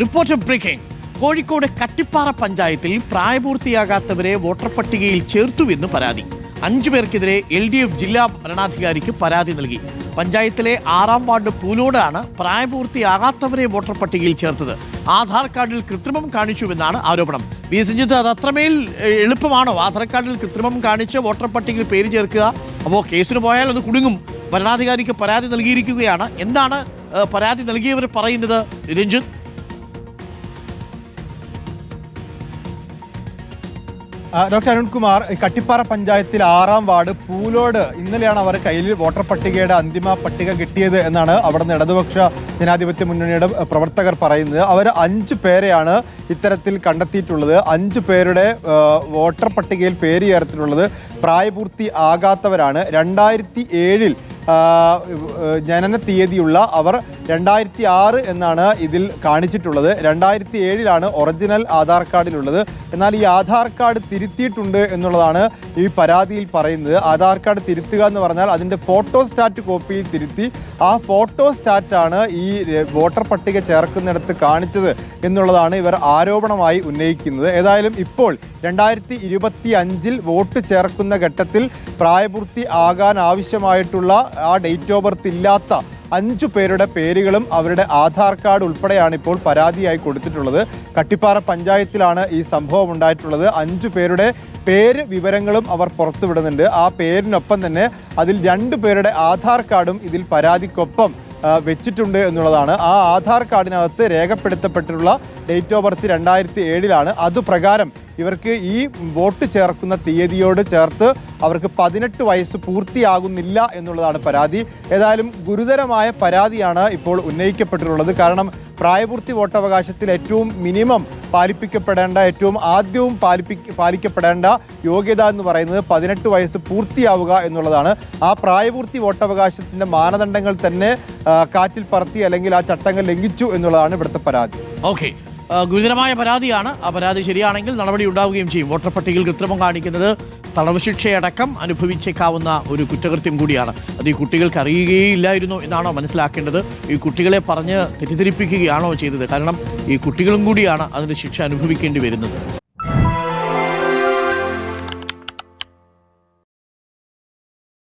Report breaking Kozhikode Kattippara പഞ്ചായത്തിൽ പ്രായപൂർത്തിയാകാത്തവരെ voter പട്ടികയിൽ ചേർത്തുവെന്ന് പരാതി. അഞ്ചു പേർക്കെതിരെ എൽ ഡി എഫ് ജില്ലാ ഭരണാധികാരിക്ക് പരാതി നൽകി. പഞ്ചായത്തിലെ ആറാം വാർഡ് പൂലോടാണ് പ്രായപൂർത്തിയാകാത്തവരെ വോട്ടർ പട്ടികയിൽ ചേർത്തത്. ആധാർ കാർഡിൽ കൃത്രിമം കാണിച്ചുവെന്നാണ് ആരോപണം. വി സഞ്ജിത്ത് അത് അത്രമേൽ എളുപ്പമാണോ? ആധാർ കാർഡിൽ കൃത്രിമം കാണിച്ച് വോട്ടർ പട്ടികയിൽ പേര് ചേർക്കുക? അപ്പോൾ കേസിന് പോയാൽ അത് കുടുങ്ങും. ഭരണാധികാരിക്ക് പരാതി നൽകിയിരിക്കുകയാണ്. എന്താണ് പരാതി നൽകിയവർ പറയുന്നത്? രഞ്ജിത്ത്? ഡോക്ടർ അരുൺകുമാർ കട്ടിപ്പാറ പഞ്ചായത്തിൽ ആറാം വാർഡ് പൂലോട് ഇന്നലെയാണ് അവർ കയ്യിൽ വോട്ടർ പട്ടികയുടെ അന്തിമ പട്ടിക കിട്ടിയത് എന്നാണ് അവിടുന്ന് ഇടതുപക്ഷ ജനാധിപത്യ മുന്നണിയുടെ പ്രവർത്തകർ പറയുന്നത്. അവർ അഞ്ച് പേരെയാണ് ഇത്തരത്തിൽ കണ്ടെത്തിയിട്ടുള്ളത്. അഞ്ച് പേരുടെ വോട്ടർ പട്ടികയിൽ പേര് ചേർത്തിട്ടുള്ളത് പ്രായപൂർത്തി ആകാത്തവരാണ്. രണ്ടായിരത്തി ഏഴിൽ ജനന തീയതിയുള്ള അവർ രണ്ടായിരത്തി ആറ് എന്നാണ് ഇതിൽ കാണിച്ചിട്ടുള്ളത്. രണ്ടായിരത്തി ഏഴിലാണ് ഒറിജിനൽ ആധാർ കാർഡിലുള്ളത്. എന്നാൽ ഈ ആധാർ കാർഡ് തിരുത്തിയിട്ടുണ്ട് എന്നുള്ളതാണ് ഈ പരാതിയിൽ പറയുന്നത്. ആധാർ കാർഡ് തിരുത്തുക എന്ന് പറഞ്ഞാൽ അതിന്റെ ഫോട്ടോ സ്റ്റാറ്റ് കോപ്പിയിൽ തിരുത്തി ആ ഫോട്ടോ സ്റ്റാറ്റാണ് ഈ വോട്ടർ പട്ടിക ചേർക്കുന്നിടത്ത് കാണിച്ചത് എന്നുള്ളതാണ് ഇവർ ആരോപണമായി ഉന്നയിക്കുന്നത്. ഏതായാലും ഇപ്പോൾ രണ്ടായിരത്തി ഇരുപത്തി അഞ്ചിൽ വോട്ട് ചേർക്കുന്ന ഘട്ടത്തിൽ പ്രായപൂർത്തി ആകാൻ ആവശ്യമായിട്ടുള്ള ആ ഡേറ്റ് ഓഫ് ബർത്ത് ഇല്ലാത്ത അഞ്ചു പേരുടെ പേരുകളും അവരുടെ ആധാർ കാർഡ് ഉൾപ്പെടെയാണ് ഇപ്പോൾ പരാതിയായി കൊടുത്തിട്ടുള്ളത്. കട്ടിപ്പാറ പഞ്ചായത്തിലാണ് ഈ സംഭവം ഉണ്ടായിട്ടുള്ളത്. അഞ്ചു പേരുടെ പേര് വിവരങ്ങളും അവർ പുറത്തുവിടുന്നുണ്ട്. ആ പേരിനൊപ്പം തന്നെ അതിൽ രണ്ടു പേരുടെ ആധാർ കാർഡും ഇതിൽ പരാതിക്കൊപ്പം വെച്ചിട്ടുണ്ട് എന്നുള്ളതാണ്. ആ ആധാർ കാർഡിനകത്ത് രേഖപ്പെടുത്തപ്പെട്ടിട്ടുള്ള ഡേറ്റ് ഓഫ് ബർത്ത് രണ്ടായിരത്തി ഏഴിലാണ്. അതുപ്രകാരം ഇവർക്ക് ഈ വോട്ട് ചേർക്കുന്ന തീയതിയോട് ചേർത്ത് അവർക്ക് പതിനെട്ട് വയസ്സ് പൂർത്തിയാകുന്നില്ല എന്നുള്ളതാണ് പരാതി. ഏതായാലും ഗുരുതരമായ പരാതിയാണ് ഇപ്പോൾ ഉന്നയിക്കപ്പെട്ടിട്ടുള്ളത്. കാരണം പ്രായപൂർത്തി വോട്ടവകാശത്തിൽ ഏറ്റവും മിനിമം പാലിപ്പിക്കപ്പെടേണ്ട ഏറ്റവും ആദ്യവും പാലിപ്പി പാലിക്കപ്പെടേണ്ട യോഗ്യത എന്ന് പറയുന്നത് പതിനെട്ട് വയസ്സ് പൂർത്തിയാവുക എന്നുള്ളതാണ്. ആ പ്രായപൂർത്തി വോട്ടവകാശത്തിന്റെ മാനദണ്ഡങ്ങൾ തന്നെ കാറ്റിൽ പറത്തി അല്ലെങ്കിൽ ആ ചട്ടങ്ങൾ ലംഘിച്ചു എന്നുള്ളതാണ് ഇവിടുത്തെ പരാതി. ഓക്കെ ഗുരുതരമായ പരാതിയാണ്. ആ പരാതി ശരിയാണെങ്കിൽ നടപടി ഉണ്ടാവുകയും ചെയ്യും. വോട്ടർ പട്ടികയിൽ കൃത്രിമം കാണിക്കുന്നത് തടവ് ശിക്ഷയടക്കം അനുഭവിച്ചേക്കാവുന്ന ഒരു കുറ്റകൃത്യം കൂടിയാണ്. അത് ഈ കുട്ടികൾക്ക് അറിയുകയില്ലായിരുന്നു എന്നാണോ മനസ്സിലാക്കേണ്ടത്. ഈ കുട്ടികളെ പറഞ്ഞ് തെറ്റിദ്ധരിപ്പിക്കുകയാണോ ചെയ്തത്? കാരണം ഈ കുട്ടികളും കൂടിയാണ് അതിന്റെ ശിക്ഷ അനുഭവിക്കേണ്ടി വരുന്നത്.